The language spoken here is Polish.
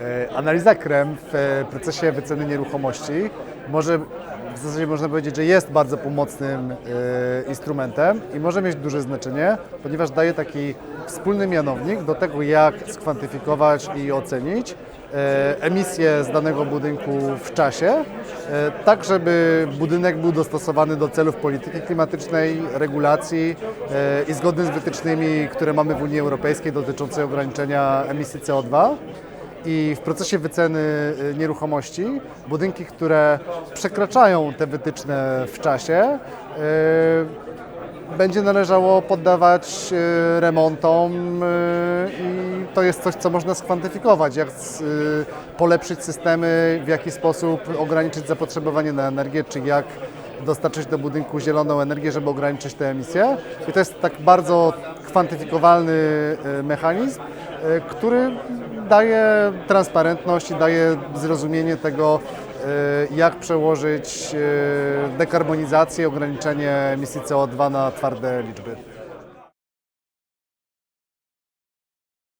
E, Analiza KREM w e, procesie wyceny nieruchomości może w zasadzie można powiedzieć, że jest bardzo pomocnym e, instrumentem i może mieć duże znaczenie, ponieważ daje taki wspólny mianownik do tego, jak skwantyfikować i ocenić emisję z danego budynku w czasie, tak żeby budynek był dostosowany do celów polityki klimatycznej, regulacji i zgodny z wytycznymi, które mamy w Unii Europejskiej dotyczące ograniczenia emisji CO2. I w procesie wyceny y, nieruchomości budynki, które przekraczają te wytyczne w czasie, y, będzie należało poddawać y, remontom i to jest coś, co można skwantyfikować, jak polepszyć systemy, w jaki sposób ograniczyć zapotrzebowanie na energię, czy jak dostarczyć do budynku zieloną energię, żeby ograniczyć te emisje. I to jest tak bardzo kwantyfikowalny mechanizm, który daje transparentność i daje zrozumienie tego, y, jak przełożyć y, dekarbonizację, ograniczenie emisji CO2 na twarde liczby.